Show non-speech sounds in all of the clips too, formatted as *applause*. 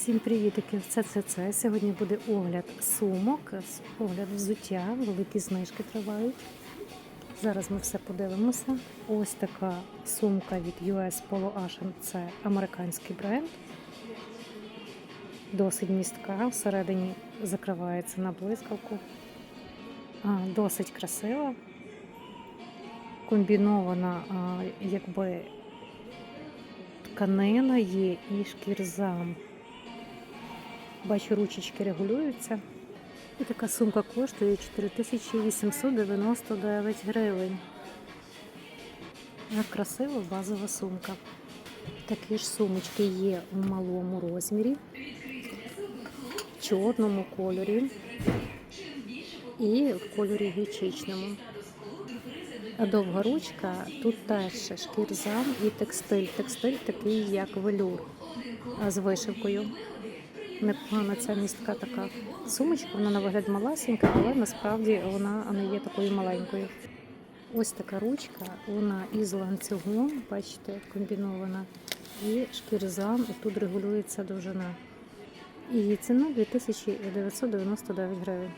Всім привітики! Це це це. Сьогодні буде огляд сумок, огляд взуття, великі знижки тривають. Зараз ми все подивимося. Ось така сумка від US Polo Ocean. Це американський бренд. Досить містка. Всередині закривається на блискавку. Досить красива. Комбінована, якби тканина є і шкірзам. Бачу, ручечки регулюються. І така сумка коштує 4899 гривень. Як красива базова сумка. Такі ж сумочки є у малому розмірі, в чорному кольорі і в кольорі гічичному. А довга ручка тут теж шкірзам і текстиль. Текстиль такий, як велюр з вишивкою. Непогана ця містка така сумочка, вона на вигляд маласенька, але насправді вона не є такою маленькою. Ось така ручка, вона із ланцюгом, бачите, комбінована, і шкірзам, і тут регулюється довжина. Її ціна 2999 гривень.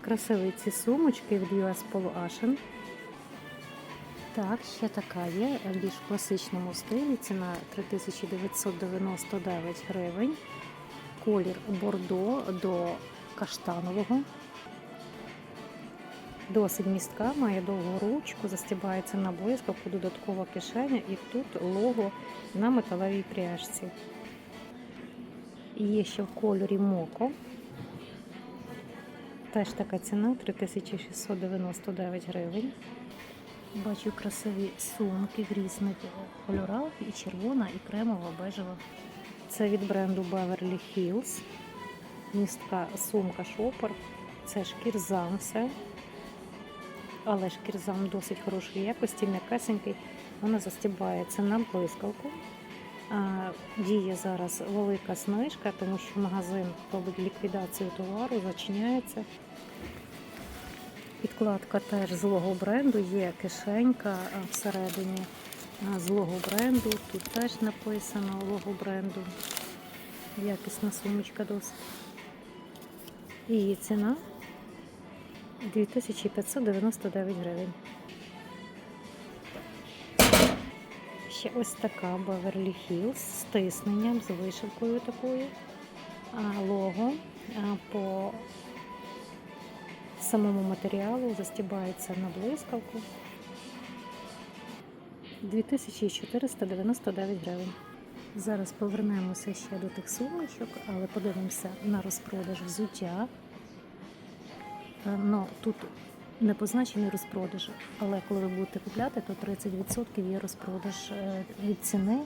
Красиві ці сумочки від US Polo Ocean. Так, ще така є в більш класичному стилі. Ціна 3999 гривень. Колір бордо до каштанового. Досить містка, має довгу ручку, застібається на блискавку, додаткова кишеня і тут лого на металевій пряжці. Є ще в кольорі моко. Теж така ціна 3699 гривень. Бачу красиві сумки в різних кольорах, і червона, і кремова, бежева. Це від бренду Beverly Hills. Містка сумка шопер. Це шкірзам все. Але шкірзам досить хорошої якості, м'якесенький. Вона застібається на блискавку. Діє зараз велика знижка, тому що магазин робить ліквідацію товару, зачиняється. Підкладка теж злого бренду, є кишенька всередині а, злого бренду. Тут теж написано лого бренду. Якісна сумочка досить. Її ціна 2599 гривень. Ще ось така Beverly Hills з тисненням, з вишивкою такою. Лого по самому матеріалу застібається на блискавку. 2499 гривень. Зараз повернемося ще до тих сумочок, але подивимося на розпродаж взуття. Е, Ну, тут не позначений розпродаж, але коли ви будете купляти, то 30% є розпродаж е, від ціни,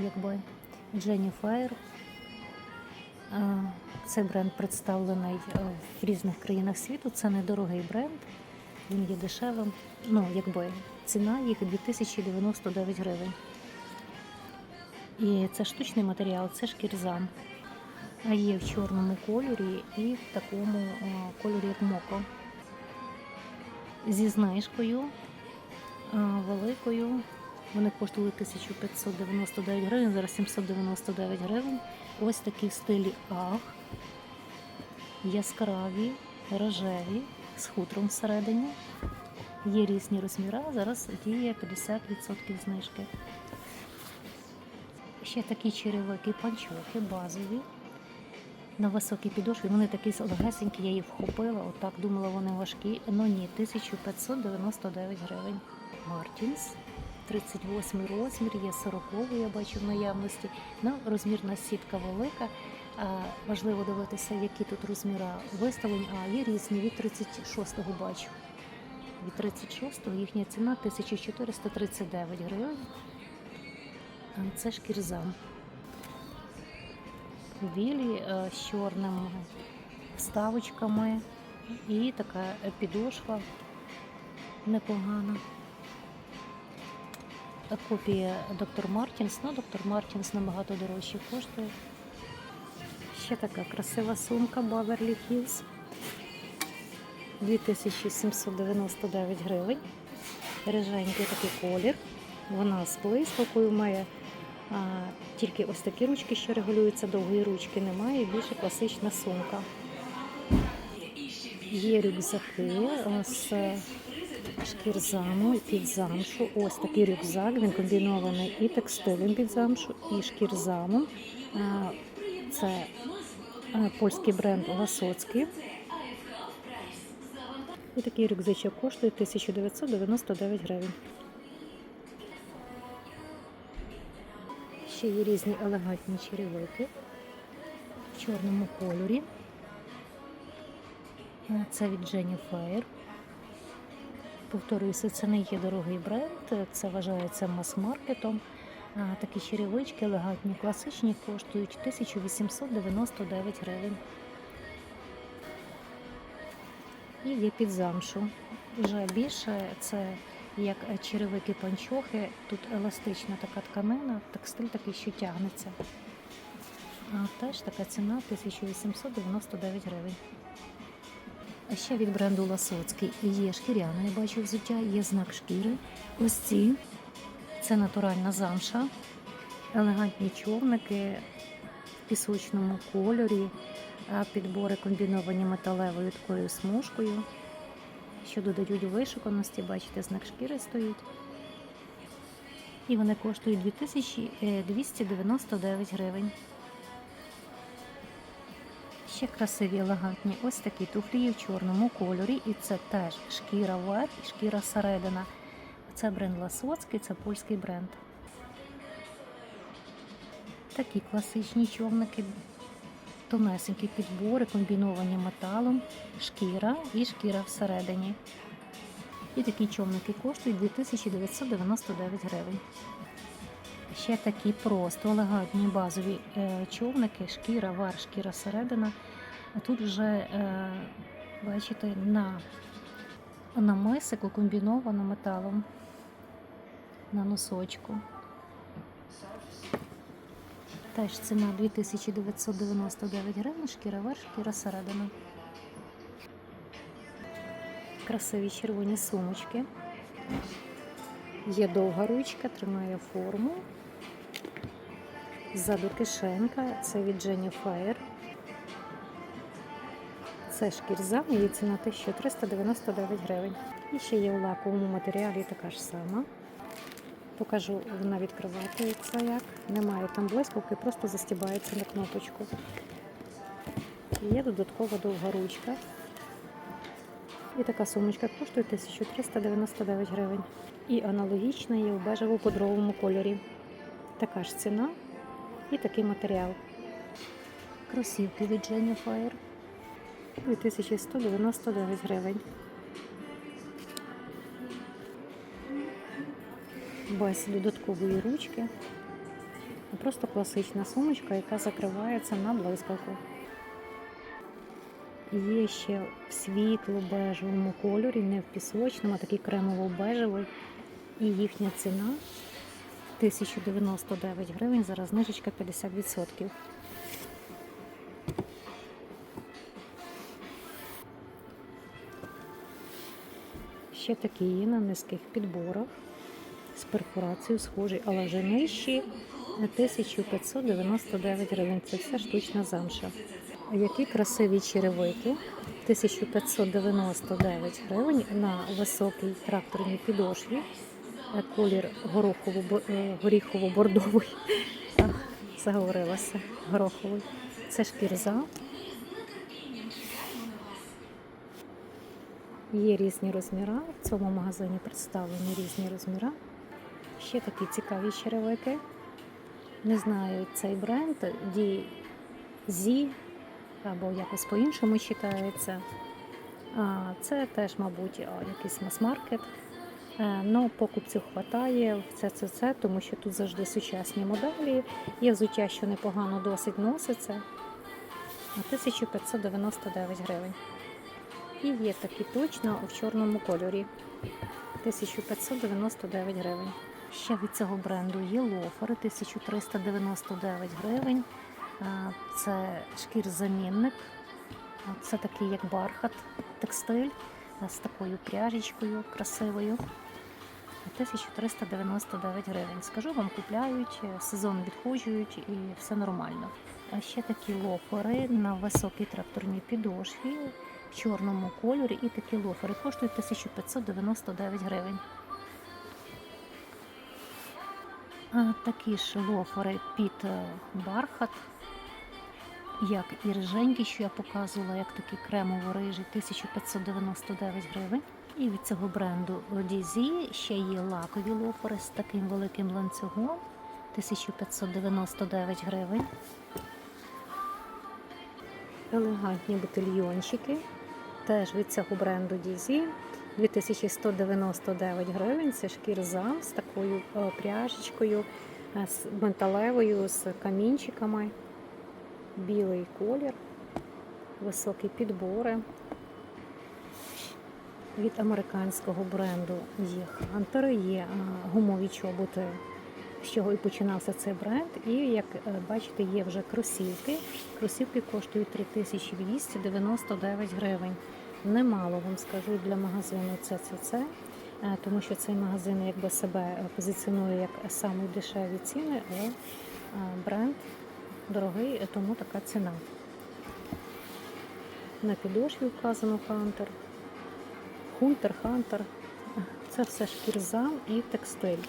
якби Jenny Fire. Е, Цей бренд представлений в різних країнах світу. Це недорогий бренд, він є дешевим. Ну, якби ціна їх 2099 гривень. І це штучний матеріал, це шкірзам. А є в чорному кольорі і в такому кольорі, як моко. Зі знижкою великою. Вони коштували 1599 гривень, зараз 799 гривень. Ось такі в стилі ах. Яскраві, рожеві, з хутром всередині. Є різні розміри, зараз діє 50% знижки. Ще такі черевики, панчохи базові. На високій підошві. Вони такі легесенькі, я їх вхопила, отак думала, вони важкі. Ну ні, 1599 гривень. Мартінс. 38 розмір, є 40 я бачу в наявності. Ну, розмірна сітка велика. Важливо дивитися, які тут розміри виставлені. А є різні від 36-го бачу. Від 36-го їхня ціна 1439 гривень. Це шкірзам. Білі е, з чорними вставочками і така підошва непогана. Копія доктор Мартінс, ну доктор Мартінс набагато дорожче коштує. Ще така красива сумка Beverly Hills. 2799 гривень. Риженький такий колір. Вона з блискавкою має А, Тільки ось такі ручки, що регулюються, довгої ручки немає, більше класична сумка. Є рюкзаки з шкірзаму під замшу. Ось такий рюкзак. Він комбінований і текстилем під замшу, і шкірзамом. Це польський бренд Ласоцький. І такий рюкзачок коштує 1999 гривень. Ще є різні елегантні черевики в чорному кольорі. Це від Jenny Fair. Повторююся, це не є дорогий бренд, це вважається мас-маркетом. Такі черевички елегантні, класичні, коштують 1899 гривень. І є під замшу. Вже більше це як черевики панчохи. Тут еластична така тканина, текстиль такий, що тягнеться. А теж така ціна 1899 гривень. А ще від бренду Ласоцький є шкіряне, я бачу взуття, є знак шкіри. Ось ці це натуральна замша, елегантні човники в пісочному кольорі, підбори комбіновані металевою такою смужкою, що додають вишуканості, бачите, знак шкіри стоїть. І вони коштують 2299 гривень. Ще красиві елегантні. Ось такі туфлі в чорному кольорі, і це теж шкіра верх і шкіра середина. Це бренд Ласоцький, це польський бренд. Такі класичні човники, тонесенькі підбори, комбіновані металом, шкіра і шкіра всередині. І такі човники коштують 2999 гривень. Ще такі просто елегантні базові е, човники, шкіра, вар, шкіра середина. А тут вже, е, бачите, на намисику комбіновано металом на носочку. Теж ціна 2999 гривень, шкіра вар, шкіра середина. Красиві червоні сумочки. Є довга ручка, тримає форму. Ззаду кишенька, це від Jenny Fair. Це шкірза, її ціна 1399 гривень. І ще є у лаковому матеріалі така ж сама. Покажу, вона відкривається як. Немає там блискавки, просто застібається на кнопочку. Є додаткова довга ручка. І така сумочка коштує 1399 гривень. І аналогічна є в бежево-подровому кольорі. Така ж ціна і такий матеріал. Кросівки від Jenny Fire 2199 гривень. Без додаткової ручки. Просто класична сумочка, яка закривається на блискавку. Є ще в світло-бежевому кольорі, не в пісочному, а такий кремово-бежевий. І їхня ціна 1099 гривень, зараз знижечка 50%. Ще такі є на низьких підборах з перфорацією схожі, але вже нижчі 1599 гривень. Це все штучна замша. Які красиві черевики. 1599 гривень на високій тракторній підошві. Е, Колір е, горіхово-бордовий. *laughs* Заговорилася гороховий. Це шкірза. Є різні розміри. В цьому магазині представлені різні розміри. Ще такі цікаві черевики. Не знаю цей бренд DZ або якось по-іншому читається. А, Це теж, мабуть, якийсь мас-маркет. Ну, покупців хватає в ЦЦЦ, тому що тут завжди сучасні моделі. Є взуття, що непогано досить носиться. 1599 гривень. І є такі точно в чорному кольорі. 1599 гривень. Ще від цього бренду є лофери 1399 гривень. Це шкір-замінник. Це такий як бархат, текстиль з такою пряжечкою красивою. 1399 гривень. Скажу вам, купляють, е, сезон відходжують і все нормально. А ще такі лофери на високій тракторній підошві в чорному кольорі. І такі лофери коштують 1599 гривень. Такі ж лофери під е, бархат, як і риженькі, що я показувала, як такі кремово-рижі, 1599 гривень. І від цього бренду DZ ще є лакові лофери з таким великим ланцюгом 1599 гривень. Елегантні бутильйончики теж від цього бренду DZ 2199 гривень. Це шкірза з такою е, пряжечкою, е, з металевою, з камінчиками. Білий колір, високі підбори. Від американського бренду є хантери, є е, гумові чоботи, з чого і починався цей бренд. І як бачите, є вже кросівки. Кросівки коштують 3299 гривень. Немало вам скажу для магазину ЦЦЦ, е, тому що цей магазин якби себе е, позиціонує як самі дешеві ціни, але е, бренд дорогий, тому така ціна. На підошві вказано Хантер. Хунтер, Хантер. Це все шкірза і текстиль.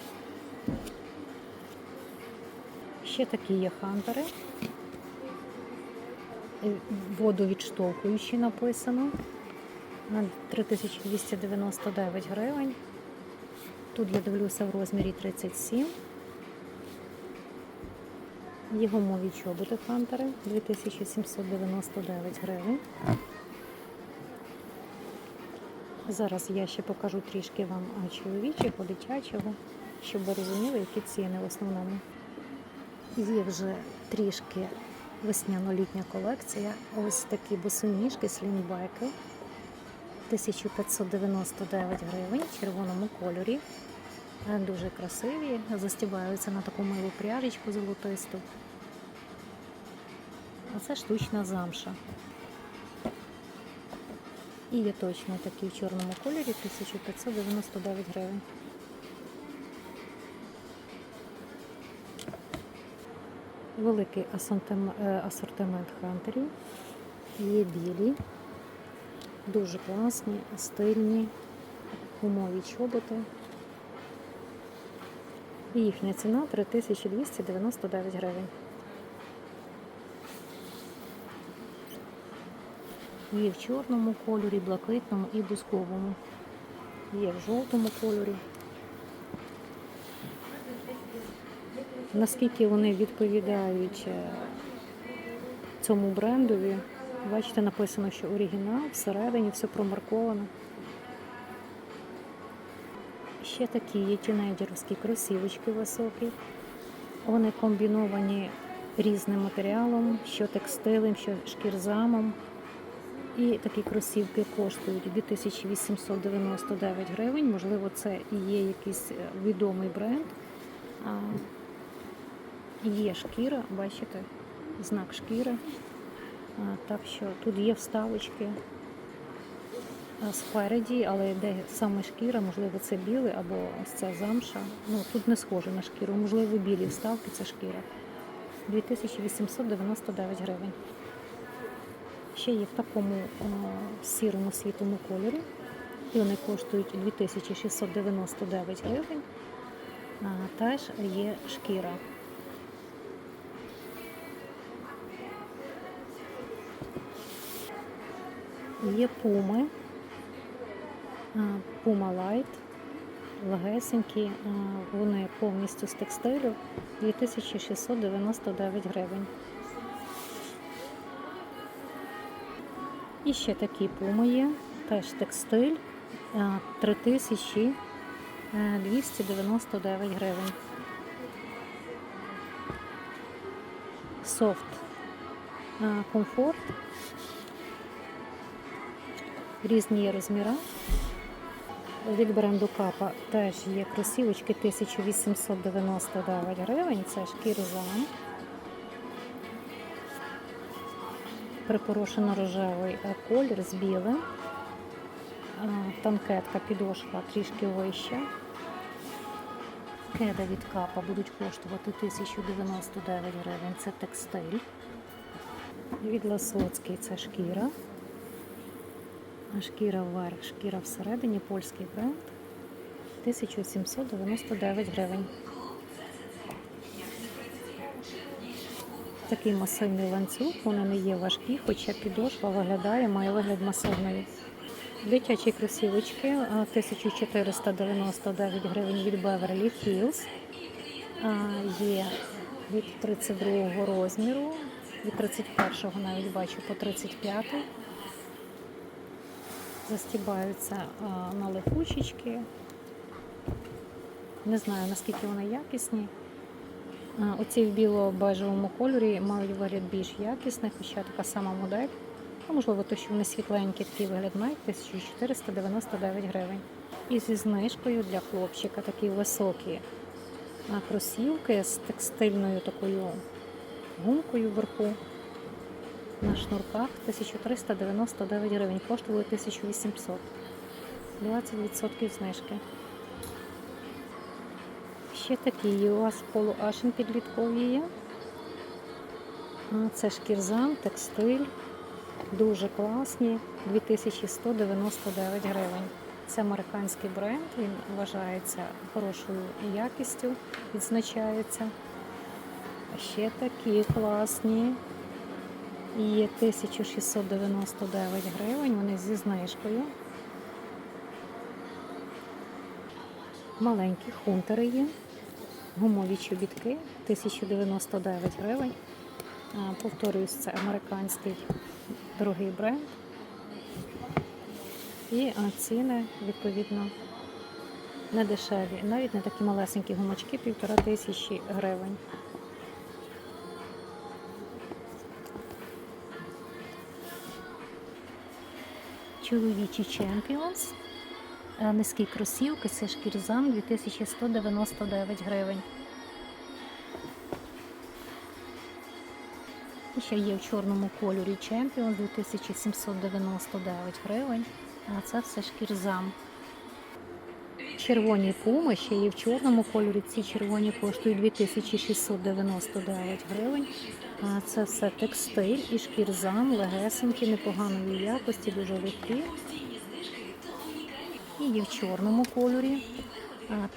Ще такі є хантери. Водовідштовхуючі написано. На 3299 гривень. Тут я дивлюся в розмірі 37. Є гумові чоботи хантери 2799 гривень. Зараз я ще покажу трішки вам чоловічого, дитячого, щоб ви розуміли, які ціни в основному. Є вже трішки весняно-літня колекція. Ось такі босоніжки, слінбайки. 1599 гривень в червоному кольорі. Е, Дуже красиві, застібаються на таку милу пряжечку золотисту. А це штучна замша. І є точно такі в чорному кольорі 1599 гривень. Великий е, асортимент хантерів. Є білі, дуже класні, стильні, гумові чоботи. І їхня ціна 3299 гривень. Є в чорному кольорі, блакитному і бузковому. Є в жовтому кольорі. Наскільки вони відповідають е, цьому брендові, бачите, написано, що оригінал, всередині все промарковано. Ще такі є тінейджерські кросівочки високі. Вони комбіновані різним матеріалом, що текстилем, що шкірзамом. І такі кросівки коштують 2899 гривень. Можливо, це і є якийсь е, відомий бренд. Є шкіра, бачите, знак шкіри. Так що тут є вставочки спереді, але де саме шкіра, можливо, це білий або ось ця замша. Ну, тут не схоже на шкіру, можливо, білі вставки це шкіра. 2899 гривень. Ще є в такому сірому світлому кольорі. І вони коштують 2699 гривень. Теж є шкіра. Є пуми. Пума Лайт. Легесенькі. Вони повністю з текстилю 2699 гривень. І ще такі пуми є, теж текстиль 3299 гривень. Софт комфорт. Різні розміри. Від бренду Капа теж є кросівочки 1899 гривень. Це шкірзам. Припорошено рожевий колір з білим. Танкетка, підошва трішки вища. Кеда від капа будуть коштувати 1099 гривень. Це текстиль. Від Ласоцький це шкіра. Шкіра вверх, шкіра всередині, польський бренд. 1799 гривень. Такий масивний ланцюг, вони не є важкі, хоча підошва виглядає, має вигляд масивної. Дитячі кросівочки 1499 гривень від Beverly Hills. А, Є від 32 розміру, від 31 навіть бачу по 35. Застібаються на липучечки. Не знаю наскільки вони якісні. Оці в біло-бежевому кольорі мають вигляд більш якісний, хоча така сама модель. А можливо, то, що вони світленькі, такий вигляд мають 1499 гривень. І зі знижкою для хлопчика такі високі кросівки з текстильною такою гумкою вверху. На шнурках 1399 гривень, коштували 1800. 20% знижки. Ще такі у вас полуашен підліткові є. Це шкірзам, текстиль. Дуже класні. 2199 гривень. Це американський бренд, він вважається хорошою якістю, відзначається. Ще такі класні. Є 1699 гривень, вони зі знижкою. Маленькі хунтери є. Гумові чобітки 1099 гривень. А, Повторююсь, це американський дорогий бренд. І ціни, відповідно, не дешеві. Навіть не такі малесенькі гумачки, півтора тисячі гривень. Чоловічі. Е, Низькі кросівки, це шкірзам 2199 гривень. І ще є в чорному кольорі Champions 2799 гривень. А це все шкірзам. Червоні пуми ще є в чорному кольорі. Ці червоні коштують 2699 гривень. Це все текстиль і шкірзам, легесенькі, непоганої якості, дуже легкі. І є в чорному кольорі.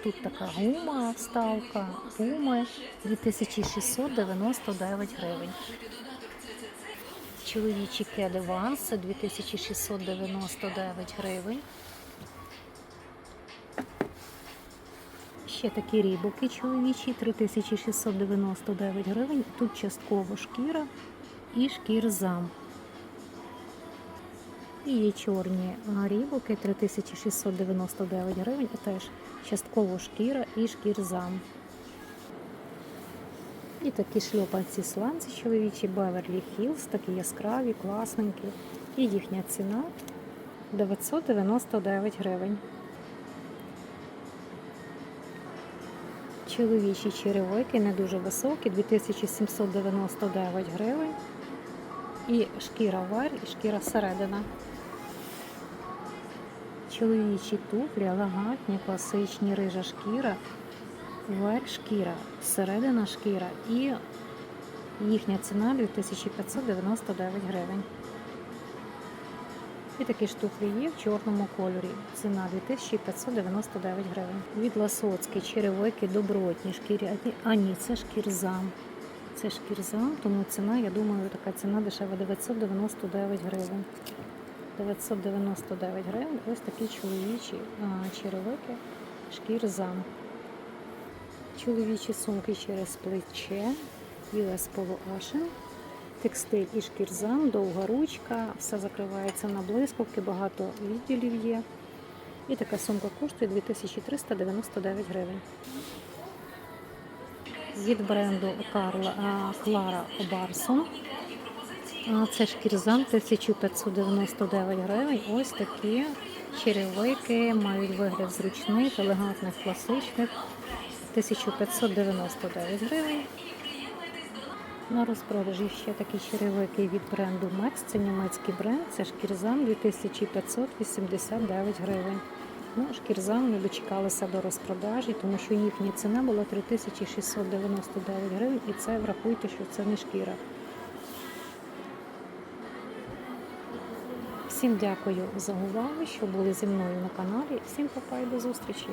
Тут така гума, вставка, пуми 2699 гривень. Чоловічі кеди Ванс 2699 гривень. Ще такі рібоки чоловічі 3699 гривень. Тут частково шкіра і шкірзам. І є чорні рібоки 3699 гривень, теж частково шкіра і шкірзам. І такі шльопанці сланці чоловічі Beverly Hills, такі яскраві, класненькі. І їхня ціна 999 гривень. Чоловічі черевики не дуже високі, 2799 гривень. І шкіра вар, і шкіра середина. Чоловічі туфлі, елегантні, класичні, рижа шкіра, верх шкіра, середина шкіра і їхня ціна 2599 гривень. І такі туфлі є в чорному кольорі. Ціна 2599 гривень. Від Ласоцький черевики добротні шкірі. А ні, це шкірзам. Це шкірзам, тому ціна, я думаю, така ціна дешева 999 гривень. 999 гривень. Ось такі чоловічі черевики шкірзам. Чоловічі сумки через плече, US Polo Ashen, текстиль і шкірзам, довга ручка, все закривається на блискавки, багато відділів є. І така сумка коштує 2399 гривень. Від бренду Карла Клара Обарсон. А, Це шкірзам 1599 гривень. Ось такі черевики мають вигляд зручних, елегантних, класичних. 1599 гривень. На розпродажі ще такі черевики від бренду Max. Це німецький бренд, це шкірзам 2589 гривень. Ну, шкірзам не дочекалися до розпродажі, тому що їхня ціна була 3699 гривень, і це врахуйте, що це не шкіра. Всім дякую за увагу, що були зі мною на каналі. Всім папа і до зустрічі!